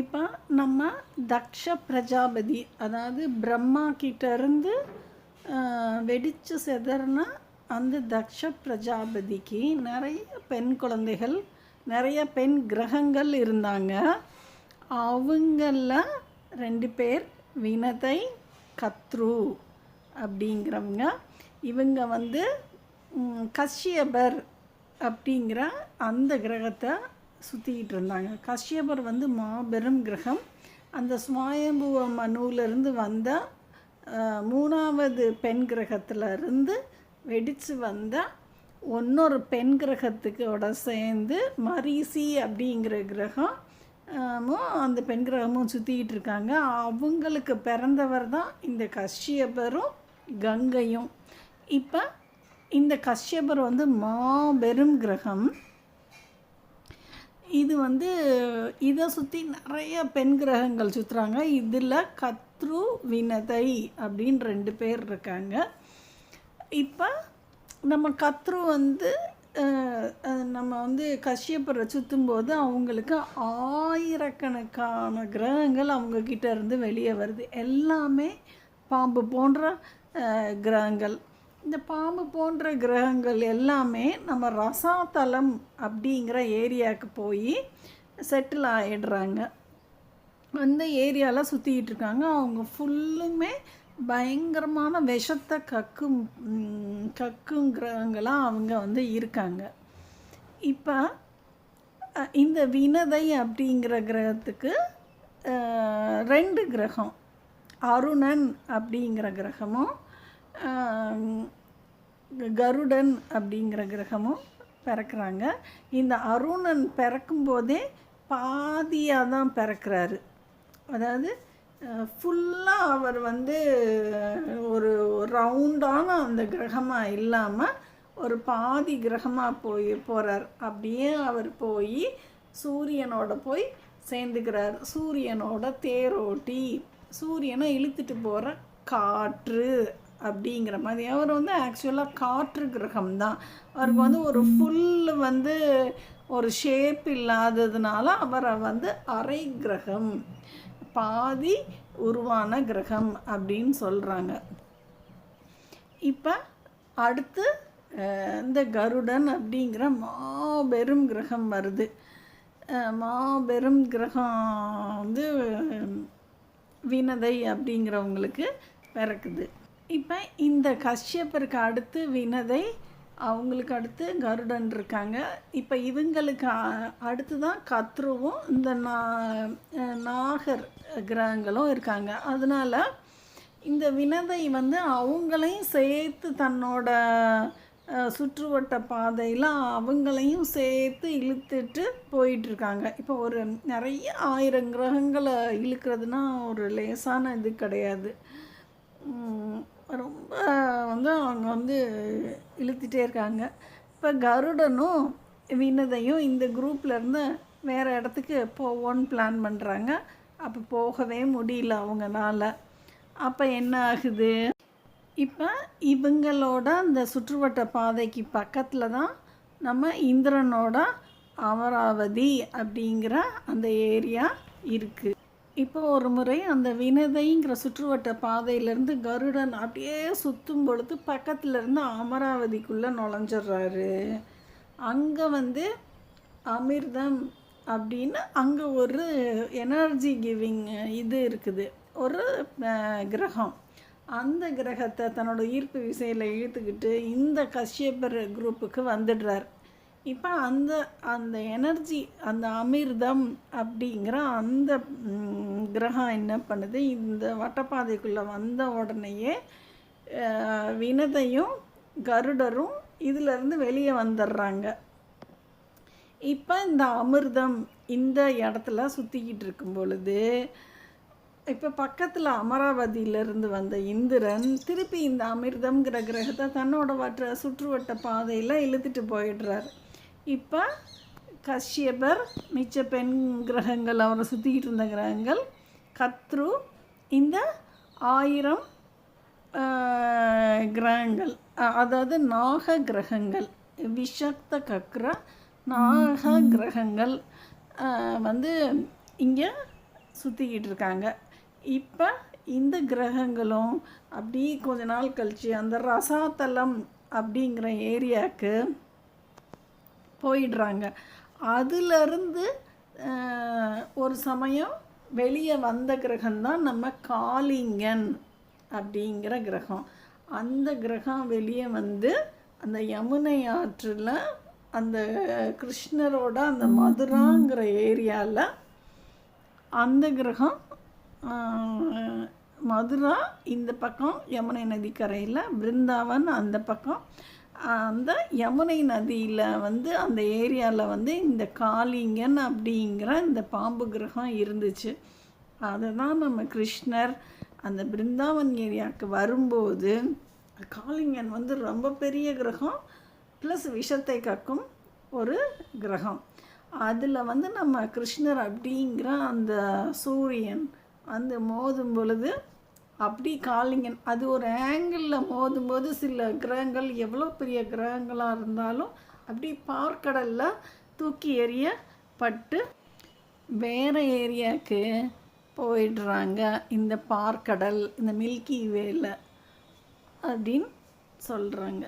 இப்போ நம்ம தக்ஷ பிரஜாபதி அதாவது பிரம்மா கிட்டேருந்து வெடித்து செதறின அந்த தக்ஷ பிரஜாபதிக்கு நிறைய பெண் குழந்தைகள் நிறைய பெண் கிரகங்கள் இருந்தாங்க. அவங்களில் ரெண்டு பேர் வினதை கத்ரு அப்படிங்கிறவங்க. இவங்க வந்து கஷ்யபர் அப்படிங்கிற அந்த கிரகத்தை சுற்றிக்கிட்டு இருந்தாங்க கஷ்யபர் வந்து மாபெரும் கிரகம். அந்த சுவாயம்புவ மனுவிலிருந்து வந்த மூணாவது பெண் கிரகத்துல இருந்து வெடித்து வந்த இன்னொரு பெண் கிரகத்துக்கோட சேர்ந்து மரிசி அப்படிங்கிற கிரகம் அந்த பெண் கிரகமும் சுற்றிக்கிட்டு இருக்காங்க அவங்களுக்கு பிறந்தவர் தான் இந்த கஷ்யபரும் கங்கையும். இப்போ இந்த கஷ்யபர் வந்து மாபெரும் கிரகம். இது வந்து இதை சுற்றி நிறைய பெண் கிரகங்கள் சுற்றுறாங்க இதில் கத்ரு வினதை அப்படின்னு ரெண்டு பேர் இருக்காங்க. இப்போ நம்ம கத்ரு வந்து நம்ம வந்து கஷ்யப்பரை சுற்றும்போது அவங்களுக்கு ஆயிரக்கணக்கான கிரகங்கள் அவங்கக்கிட்ட இருந்து வெளியே வருது. எல்லாமே பாம்பு போன்ற கிரகங்கள். இந்த பாம்பு போன்ற கிரகங்கள் எல்லாமே நம்ம ரசாதலம் அப்படிங்கிற ஏரியாவுக்கு போய் செட்டில் ஆகிடுறாங்க அந்த ஏரியாவில் சுற்றிக்கிட்டு இருக்காங்க. அவங்க ஃபுல்லுமே பயங்கரமான விஷத்தை கக்கும் கக்கும் கிரகங்களாக அவங்க வந்து இருக்காங்க. இப்போ இந்த வினதை அப்படிங்கிற கிரகத்துக்கு ரெண்டு கிரகம். அருணன் அப்படிங்கிற கிரகமும் கருடன் அப்படிங்கிற கிரகமும் பிறக்கிறாங்க. இந்த அருணன் பிறக்கும்போதே பாதியாக தான் பிறக்கிறாரு. அதாவது ஃபுல்லாக அவர் வந்து ஒரு ரவுண்டான அந்த கிரகமாக இல்லாமல் ஒரு பாதி கிரகமாக போய் போகிறார் அப்படியே அவர் போய் சூரியனோட போய் சேர்ந்துக்கிறார். சூரியனோட தேரோட்டி சூரியனை இழுத்துட்டு போகிற காற்று. அப்படிங்கிற மாதிரி. அவர் வந்து ஆக்சுவலாக காற்று கிரகம் தான் அவருக்கு வந்து ஒரு ஃபுல் வந்து ஒரு ஷேப் இல்லாததுனால அவரை வந்து அரை கிரகம் பாதி உருவான கிரகம் அப்படின்னு சொல்கிறாங்க இப்போ அடுத்து இந்த கருடன் அப்படிங்கிற மாபெரும் கிரகம் வருது. மாபெரும் கிரகம் வந்து வினதை அப்படிங்கிறவங்களுக்கு பிறக்குது. இப்போ இந்த கஷ்யப்பருக்கு அடுத்து வினதை அவங்களுக்கு அடுத்து கருடன் இருக்காங்க. இப்போ இவங்களுக்கு அடுத்து தான் கத்ருவும் இந்த நா நாகர் கிரகங்களும் இருக்காங்க. அதனால் இந்த வினதை வந்து அவங்களையும் சேர்த்து தன்னோட சுற்றுவட்ட பாதையில் அவங்களையும் சேர்த்து இழுத்துட்டு போயிட்டுருக்காங்க. இப்போ ஒரு நிறைய ஆயிரம் கிரகங்களை இழுக்கிறதுனா ஒரு லேசான இது கிடையாது. ரொம்ப வந்து அவங்க வந்து இழுத்துட்டே இருக்காங்க. இப்போ கருடனும் வினதையும் இந்த குரூப்லேருந்து வேறு இடத்துக்கு போவோன்னு பிளான் பண்ணுறாங்க அப்போ போகவே முடியல அவங்கனால. அப்போ என்ன ஆகுது? இப்போ இவங்களோட அந்த சுற்றுவட்ட பாதைக்கு பக்கத்தில் தான் நம்ம இந்திரனோட அமராவதி அப்படிங்கிற அந்த ஏரியா இருக்குது இப்போ ஒரு முறை அந்த வினதைங்கிற சுற்றுவட்ட பாதையிலேருந்து கருடன் அப்படியே சுற்றும் பொழுது பக்கத்துலேருந்து அமராவதிக்குள்ளே நுழைஞ்சிடுறாரு. அங்கே வந்து அமிர்தம் அப்படின்னு அங்கே ஒரு எனர்ஜி கிவிங் இது இருக்குது. ஒரு கிரகம். அந்த கிரகத்தை தன்னோட ஈர்ப்பு விசையில் இழுத்துக்கிட்டு இந்த கஷ்யப்பர் குரூப்புக்கு வந்துடுறார். இப்போ அந்த அந்த எனர்ஜி அந்த அமிர்தம் அப்படிங்கிற அந்த கிரகம் என்ன பண்ணுது? இந்த வட்டப்பாதைக்குள்ளே வந்த உடனேயே வினதையும் கருடரும் இதிலிருந்து வெளியே வந்துடுறாங்க. இப்போ இந்த அமிர்தம் இந்த இடத்துல சுற்றிக்கிட்டு இருக்கும் பொழுது இப்போ பக்கத்தில் அமராவதியிலிருந்து வந்த இந்திரன் திருப்பி இந்த அமிர்தம்ங்கிற கிரகத்தை தன்னோட வட்ட சுற்றுவட்ட பாதையில் இழுத்துட்டு போயிடுறாரு. இப்போ கஷ்யபர் மிச்ச பெண் கிரகங்கள் அவரை சுற்றிக்கிட்டு இருந்த கிரகங்கள் கத்ரு இந்த ஆயிரம் கிரகங்கள் அதாவது நாக கிரகங்கள் விஷக்த கக்ர நாக கிரகங்கள் வந்து இங்கே சுற்றிக்கிட்டு இருக்காங்க. இப்போ இந்த கிரகங்களும் அப்படி கொஞ்ச நாள் கழிச்சு அந்த ரசாத்தலம் அப்படிங்கிற ஏரியாவுக்கு போயிடுறாங்க. அதிலிருந்து ஒரு சமயம் வெளியே வந்த கிரகம்தான் நம்ம காளிங்கன் அப்படிங்கிற கிரகம். அந்த கிரகம் வெளியே வந்து அந்த யமுனை ஆற்றில் அந்த கிருஷ்ணரோட அந்த மதுராங்கிற ஏரியாவில் அந்த கிரகம் மதுரா இந்த பக்கம் யமுனை நதிக்கரையில் பிருந்தாவன் அந்த பக்கம். அந்த யமுனை நதியில் வந்து அந்த ஏரியாவில் வந்து இந்த காளிங்கன் அப்படிங்கிற இந்த பாம்பு கிரகம் இருந்துச்சு. அதை தான் நம்ம கிருஷ்ணர் அந்த பிருந்தாவன் ஏரியாவுக்கு வரும்போது காளிங்கன் வந்து ரொம்ப பெரிய கிரகம் ப்ளஸ் விஷத்தை கக்கும் ஒரு கிரகம். அதில் வந்து நம்ம கிருஷ்ணர் அப்படிங்கிற அந்த சூரியன் வந்து மோதும் பொழுது அப்படி காலிங்கன் அது ஒரு ஆங்கிளில் மோதும் போது சில கிரகங்கள் எவ்வளோ பெரிய கிரகங்களாக இருந்தாலும் அப்படி பார்க்கடலில் தூக்கி எறியப்பட்டு வேறு ஏரியாவுக்கு போயிடுறாங்க. இந்த பார்க்கடல் இந்த மில்கி வேல அப்படின்னு சொல்கிறாங்க